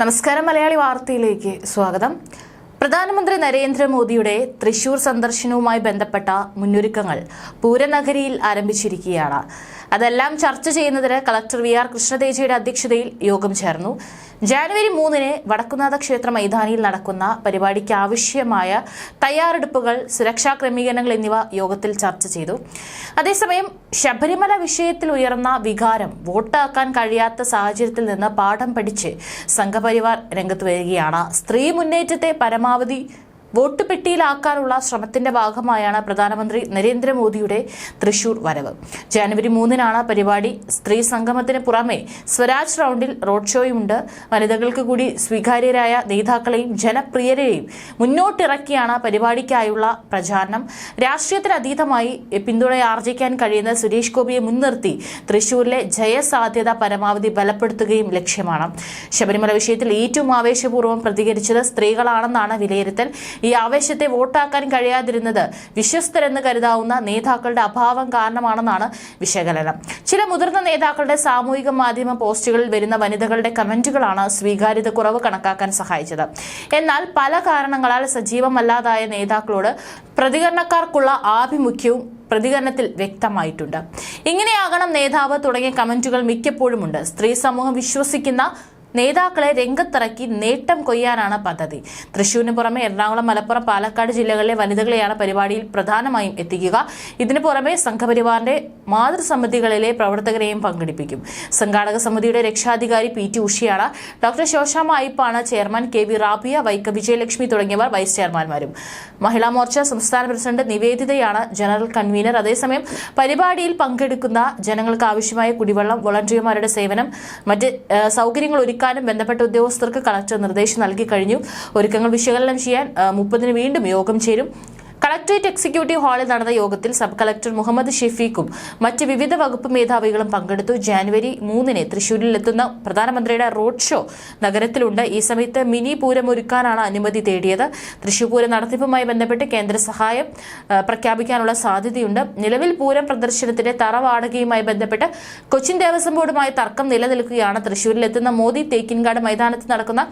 നമസ്കാരം മലയാളി വാർത്തയിലേക്ക് സ്വാഗതം. പ്രധാനമന്ത്രി നരേന്ദ്രമോദിയുടെ തൃശൂർ സന്ദർശനവുമായി ബന്ധപ്പെട്ട മുന്നൊരുക്കങ്ങൾ പൂരനഗരിയിൽ ആരംഭിച്ചിരിക്കുകയാണ്. അതെല്ലാം ചർച്ച ചെയ്യുന്നതിന് കളക്ടർ വി ആർ കൃഷ്ണതേജയുടെ അധ്യക്ഷതയിൽ യോഗം ചേർന്നു. ജാനുവരി മൂന്നിന് വടക്കുന്നാഥ ക്ഷേത്ര മൈതാനിയിൽ നടക്കുന്ന പരിപാടിക്ക് ആവശ്യമായ തയ്യാറെടുപ്പുകൾ സുരക്ഷാ ക്രമീകരണങ്ങൾ എന്നിവ യോഗത്തിൽ ചർച്ച ചെയ്തു. അതേസമയം ശബരിമല വിഷയത്തിൽ ഉയർന്ന വികാരം വോട്ടാക്കാൻ കഴിയാത്ത സാഹചര്യത്തിൽ നിന്ന് പാഠം പഠിച്ച് സംഘപരിവാർ രംഗത്ത് വരികയാണ്. സ്ത്രീ മുന്നേറ്റത്തെ പരമാവധി വോട്ട് പെട്ടിയിലാക്കാനുള്ള ശ്രമത്തിന്റെ ഭാഗമായാണ് പ്രധാനമന്ത്രി നരേന്ദ്രമോദിയുടെ തൃശൂർ വരവ്. ജാനുവരി മൂന്നിനാണ് പരിപാടി. സ്ത്രീ സംഗമത്തിന് പുറമെ സ്വരാജ് റൌണ്ടിൽ റോഡ് ഷോയുമുണ്ട്. വനിതകൾക്ക് കൂടി സ്വീകാര്യരായ നേതാക്കളെയും ജനപ്രിയരെയും മുന്നോട്ടിറക്കിയാണ് പരിപാടിക്കായുള്ള പ്രചാരണം. രാഷ്ട്രീയത്തിന് അതീതമായി പിന്തുണ ആർജിക്കാൻ കഴിയുന്ന സുരേഷ് ഗോപിയെ മുൻനിർത്തി തൃശൂരിലെ ജയസാധ്യത പരമാവധി ബലപ്പെടുത്തുകയും ലക്ഷ്യമാണ്. ശബരിമല വിഷയത്തിൽ ഏറ്റവും ആവേശപൂർവം പ്രതികരിച്ചത് സ്ത്രീകളാണെന്നാണ് വിലയിരുത്തൽ. ഈ ആവേശത്തെ വോട്ടാക്കാൻ കഴിയാതിരുന്നത് വിശ്വസ്തരെന്ന് കരുതാവുന്ന നേതാക്കളുടെ അഭാവം കാരണമാണെന്നാണ് വിശകലനം. ചില മുതിർന്ന നേതാക്കളുടെ സാമൂഹിക മാധ്യമ പോസ്റ്റുകളിൽ വരുന്ന വനിതകളുടെ കമന്റുകളാണ് സ്വീകാര്യത കുറവ് കണക്കാക്കാൻ സഹായിച്ചത്. എന്നാൽ പല കാരണങ്ങളാൽ സജീവമല്ലാതായ നേതാക്കളോട് പ്രതികരണക്കാർക്കുള്ള ആഭിമുഖ്യവും പ്രതികരണത്തിൽ വ്യക്തമായിട്ടുണ്ട്. ഇങ്ങനെയാകണം നേതാവ് തുടങ്ങിയ കമന്റുകൾ മിക്കപ്പോഴുമുണ്ട്. സ്ത്രീ സമൂഹം വിശ്വസിക്കുന്ന നേതാക്കളെ രംഗത്തിറക്കി നേട്ടം കൊയ്യാനാണ് പദ്ധതി. തൃശൂരിന് പുറമെ എറണാകുളം മലപ്പുറം പാലക്കാട് ജില്ലകളിലെ വനിതകളെയാണ് പരിപാടിയിൽ പ്രധാനമായും എത്തിക്കുക. ഇതിനു പുറമെ സംഘപരിവാറിന്റെ മാതൃസമിതികളിലെ പ്രവർത്തകരെയും പങ്കെടുപ്പിക്കും. സംഘാടക സമിതിയുടെ രക്ഷാധികാരി പി ടി ഉഷിയാണ്. ഡോക്ടർ ശോശാമ അയ്പാണ് ചെയർമാൻ കെ വി റാബിയ വൈക്ക വിജയലക്ഷ്മി തുടങ്ങിയവർ വൈസ് ചെയർമാൻമാരും. മഹിളാ മോർച്ച സംസ്ഥാന പ്രസിഡന്റ് നിവേദിതയാണ് ജനറൽ കൺവീനർ. അതേസമയം പരിപാടിയിൽ പങ്കെടുക്കുന്ന ജനങ്ങൾക്ക് ആവശ്യമായ കുടിവെള്ളം വോളണ്ടിയർമാരുടെ സേവനം മറ്റ് സൗകര്യങ്ങൾ സൗകര്യങ്ങൾ ഒരുക്കാനും ബന്ധപ്പെട്ട ഉദ്യോഗസ്ഥർക്ക് കളക്ടർ നിർദ്ദേശം നൽകി കഴിഞ്ഞു. ഒരുക്കങ്ങൾ വിശകലനം ചെയ്യാൻ മുപ്പതിന് വീണ്ടും യോഗം ചേരും. കളക്ടറേറ്റ് എക്സിക്യൂട്ടീവ് ഹാളിൽ നടന്ന യോഗത്തിൽ സബ് കളക്ടർ മുഹമ്മദ് ഷെഫീഖും മറ്റ് വിവിധ വകുപ്പ് മേധാവികളും പങ്കെടുത്തു. ജാനുവരി മൂന്നിന് തൃശൂരിലെത്തുന്ന പ്രധാനമന്ത്രിയുടെ റോഡ് ഷോ നഗരത്തിലുണ്ട്. ഈ സമയത്ത് മിനി പൂരം ഒരുക്കാനാണ് അനുമതി തേടിയത്. തൃശൂർ പൂരം നടത്തിപ്പുമായി ബന്ധപ്പെട്ട് കേന്ദ്ര സഹായം പ്രഖ്യാപിക്കാനുള്ള സാധ്യതയുണ്ട്. നിലവിൽ പൂരം പ്രദർശനത്തിന്റെ തറ വാടകയുമായി ബന്ധപ്പെട്ട് കൊച്ചിൻ ദേവസ്വം ബോർഡുമായി തർക്കം നിലനിൽക്കുകയാണ്. തൃശൂരിലെത്തുന്ന മോദി തേക്കിൻകാട് മൈതാനത്ത് നടക്കുന്ന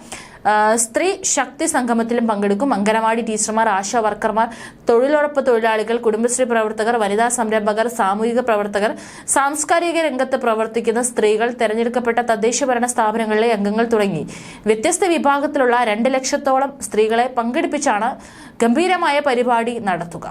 സ്ത്രീ ശക്തി സംഗമത്തിലും പങ്കെടുക്കും. അങ്കനവാടി ടീച്ചർമാർ ആശാ വർക്കർമാർ തൊഴിലുറപ്പ് തൊഴിലാളികൾ കുടുംബശ്രീ പ്രവർത്തകർ വനിതാ സംരംഭകർ സാമൂഹിക പ്രവർത്തകർ സാംസ്കാരിക രംഗത്ത് പ്രവർത്തിക്കുന്ന സ്ത്രീകൾ തെരഞ്ഞെടുക്കപ്പെട്ട തദ്ദേശ ഭരണ സ്ഥാപനങ്ങളിലെ അംഗങ്ങൾ തുടങ്ങി. വ്യത്യസ്ത വിഭാഗത്തിലുള്ള രണ്ട് ലക്ഷത്തോളം സ്ത്രീകളെ പങ്കെടുപ്പിച്ചാണ് ഗംഭീരമായ പരിപാടി നടത്തുക.